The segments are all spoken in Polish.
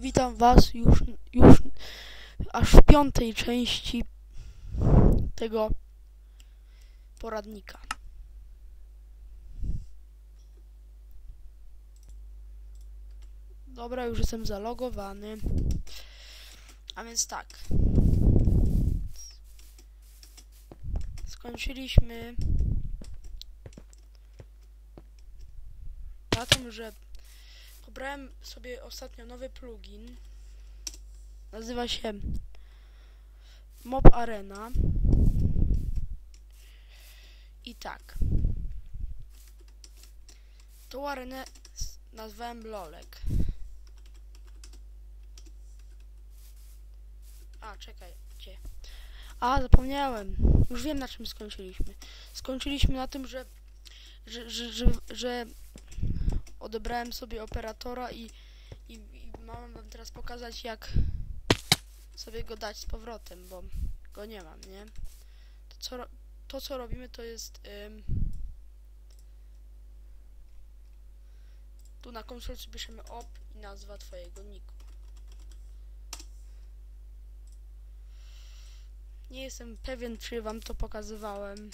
Witam Was już, już aż w piątej części tego poradnika. Dobra, już jestem zalogowany. A więc tak. Skończyliśmy na tym, że pobrałem sobie ostatnio nowy plugin. Nazywa się Mob Arena. I tak. Tą arenę nazwałem Lolek. A, czekajcie. A, zapomniałem. Już wiem na czym skończyliśmy. Skończyliśmy na tym, że że, że, że, że odebrałem sobie operatora i, i, i mam wam teraz pokazać jak sobie go dać z powrotem, bo go nie mam, nie? To co, to, co robimy to jest ym, tu na konsolce piszemy op i nazwa twojego niku. Nie jestem pewien, czy wam to pokazywałem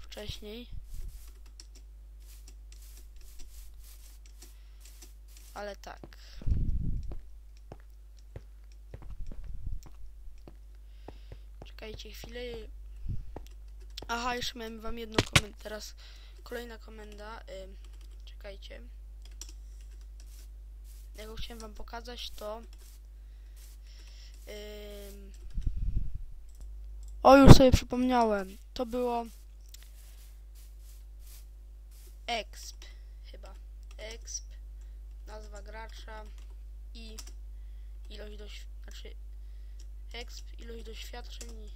wcześniej. Ale tak. Czekajcie chwilę. Aha, jeszcze miałem wam jedną komendę. Teraz kolejna komenda. Ym, czekajcie. Jaką chciałem wam pokazać, to... Ym, o, już sobie przypomniałem. To było... Exp. Chyba. Exp nazwa gracza i ilość doświ... znaczy exp, ilość doświadczeń i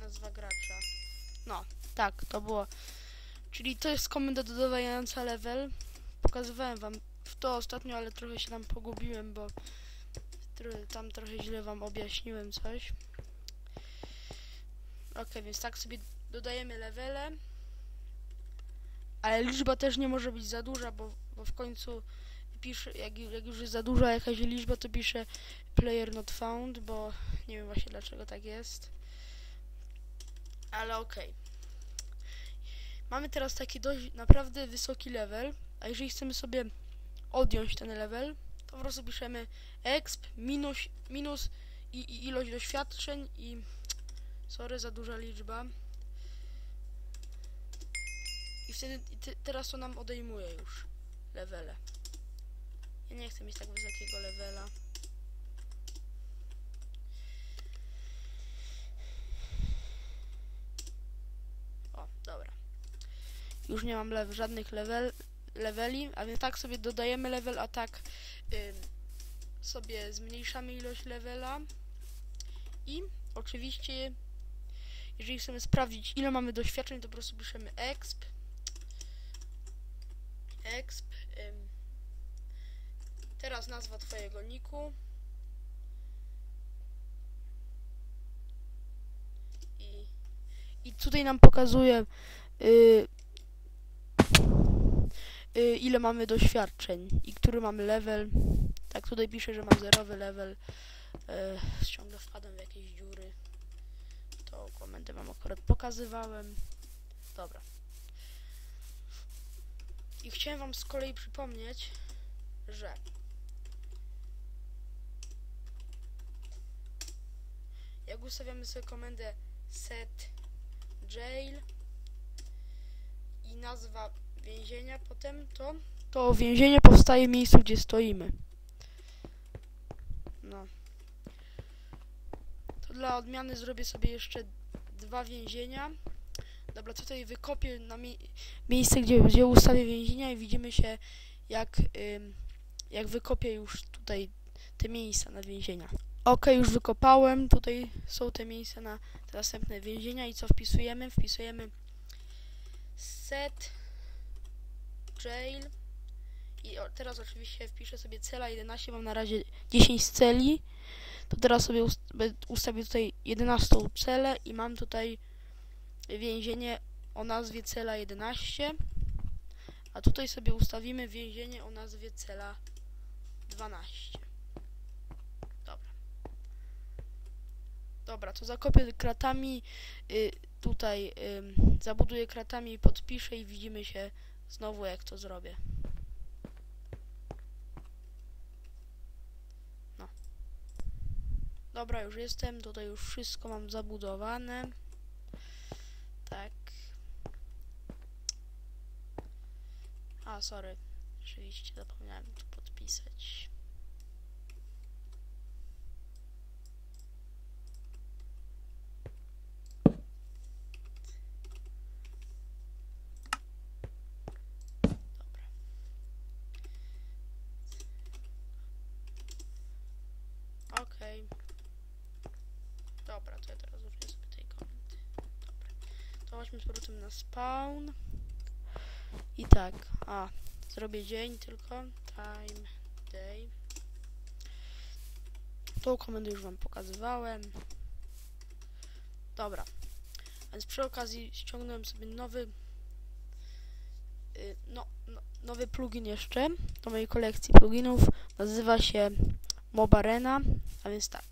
nazwa gracza. No, tak, to było. Czyli to jest komenda dodawająca level. Pokazywałem wam w to ostatnio, ale trochę się tam pogubiłem, bo tam trochę źle wam objaśniłem coś. Ok, więc tak sobie dodajemy levele. Ale liczba też nie może być za duża, bo, bo w końcu pisze, jak, jak już jest za duża jakaś liczba, to pisze player not found, bo nie wiem właśnie dlaczego tak jest. Ale okej. Mamy teraz taki dość naprawdę wysoki level, a jeżeli chcemy sobie odjąć ten level, to po prostu piszemy exp minus, minus i, i ilość doświadczeń i sorry za duża liczba. I wtedy i ty, teraz to nam odejmuje już levele. Ja nie chcę mieć tak wysokiego levela. O, dobra. Już nie mam żadnych level, leveli, a więc tak sobie dodajemy level, a tak sobie zmniejszamy ilość levela. I oczywiście, jeżeli chcemy sprawdzić ile mamy doświadczeń, to po prostu piszemy exp exp. Teraz nazwa twojego niku. I, i tutaj nam pokazuje y, y, ile mamy doświadczeń i który mamy level. Tak tutaj pisze, że mam zerowy level. Y, ciągle wpadam w jakieś dziury. To komendę wam akurat pokazywałem. Dobra. I chciałem wam z kolei przypomnieć, że jak ustawiamy sobie komendę set jail i nazwa więzienia potem, to to więzienie powstaje w miejscu, gdzie stoimy. No. To dla odmiany zrobię sobie jeszcze dwa więzienia. Dobra, tutaj wykopię na mie miejsce, gdzie, gdzie ustawię więzienia i widzimy się jak, ym, jak wykopię już tutaj te miejsca na więzienia. Ok, już wykopałem, tutaj są te miejsca na te następne więzienia i co wpisujemy? Wpisujemy set jail i teraz oczywiście wpiszę sobie cela 11, mam na razie 10 celi, to teraz sobie ust ustawię tutaj 11 celę i mam tutaj więzienie o nazwie cela 11 A tutaj sobie ustawimy więzienie o nazwie cela 12. Dobra. Dobra, to zakopię kratami, y, tutaj ym, zabuduję kratami podpiszę i widzimy się znowu jak to zrobię. No. Dobra, już jestem, tutaj już wszystko mam zabudowane. Tak. A, sorry. Rzeczywiście zapomniałem tu podpisać. Dobra. Okej. Dobra, to ja teraz użyję sobie tej komendy. Dobra. To chodźmy z powrotem na spawn. I tak, a, zrobię dzień tylko, time, day. Tą komendę już wam pokazywałem. Dobra, więc przy okazji ściągnąłem sobie nowy, y, no, no, nowy plugin jeszcze do mojej kolekcji pluginów. Nazywa się Mob Arena, a więc tak.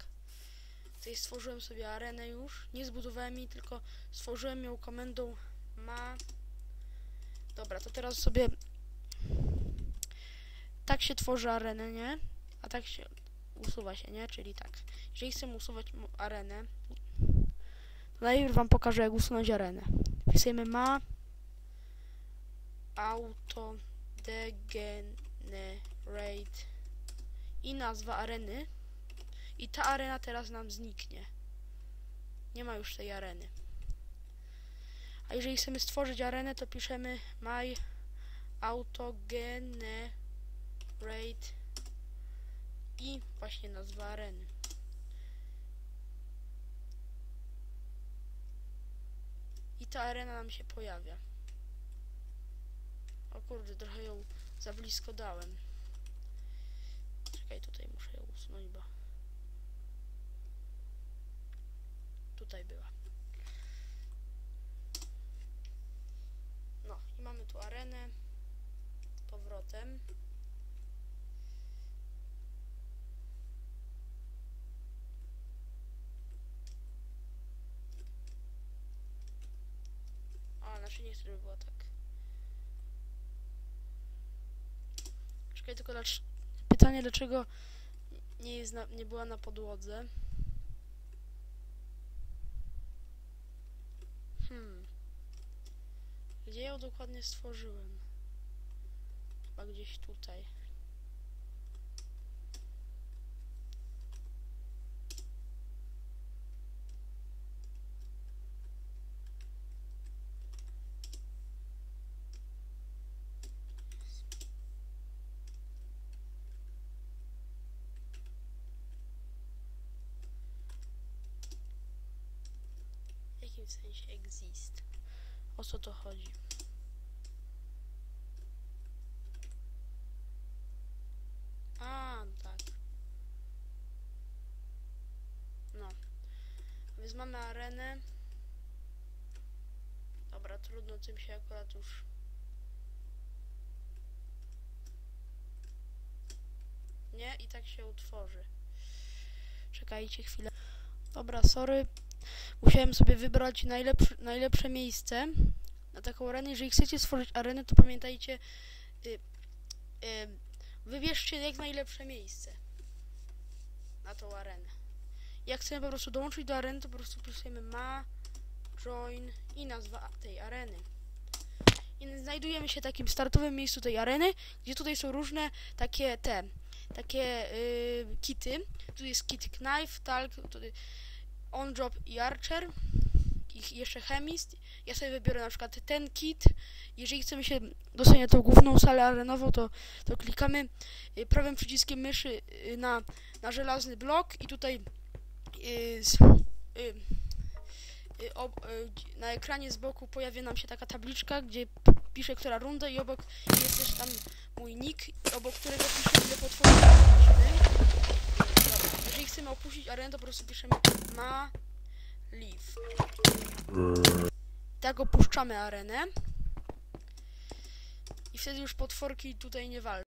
Tutaj stworzyłem sobie arenę już, nie zbudowałem jej, tylko stworzyłem ją komendą ma Dobra, to teraz sobie tak się tworzy arenę, nie? A tak się usuwa się, nie? Czyli tak. Jeżeli chcemy usuwać arenę, to najpierw wam pokażę jak usunąć arenę. Wpisujemy ma auto degenerate i nazwa areny i ta arena teraz nam zniknie. Nie ma już tej areny. A jeżeli chcemy stworzyć arenę, to piszemy my auto generate i właśnie nazwa areny. I ta arena nam się pojawia. O kurde, trochę ją za blisko dałem. Czekaj, tutaj muszę ją usunąć, bo tutaj była. No i mamy tu arenę powrotem. A, znaczy nie żeby była tak. Czekaj, tylko dlacz... pytanie, dlaczego nie, jest na, nie była na podłodze. Hmm. Gdzie ją dokładnie stworzyłem? Chyba gdzieś tutaj. Jakim sensie exist? O co to chodzi? A, tak. No. Więc mamy arenę. Dobra, trudno tym się akurat już... Nie, i tak się utworzy. Czekajcie chwilę. Dobra, sorry. Musiałem sobie wybrać najlepsze, najlepsze miejsce na taką arenę. Jeżeli chcecie stworzyć arenę, to pamiętajcie, y, y, wybierzcie jak najlepsze miejsce na tą arenę. Jak chcemy po prostu dołączyć do areny, to po prostu wpisujemy ma, join i nazwa tej areny. I znajdujemy się w takim startowym miejscu tej areny, gdzie tutaj są różne takie te, takie y, kity. Tu jest kit knife, talk, tutaj on job i archer i jeszcze chemist. Ja sobie wybiorę na przykład ten kit. Jeżeli chcemy się dostać na tą główną salę arenową, to, to klikamy y, prawym przyciskiem myszy y, na, na żelazny blok i tutaj y, z, y, y, ob, y, na ekranie z boku pojawia nam się taka tabliczka, gdzie pisze, która runda i obok jest też tam mój nick, obok którego pisze, ile potworów jeżeli chcemy opuścić arenę, to po prostu piszemy ma leave. Tak opuszczamy arenę. I wtedy już potworki tutaj nie walczą.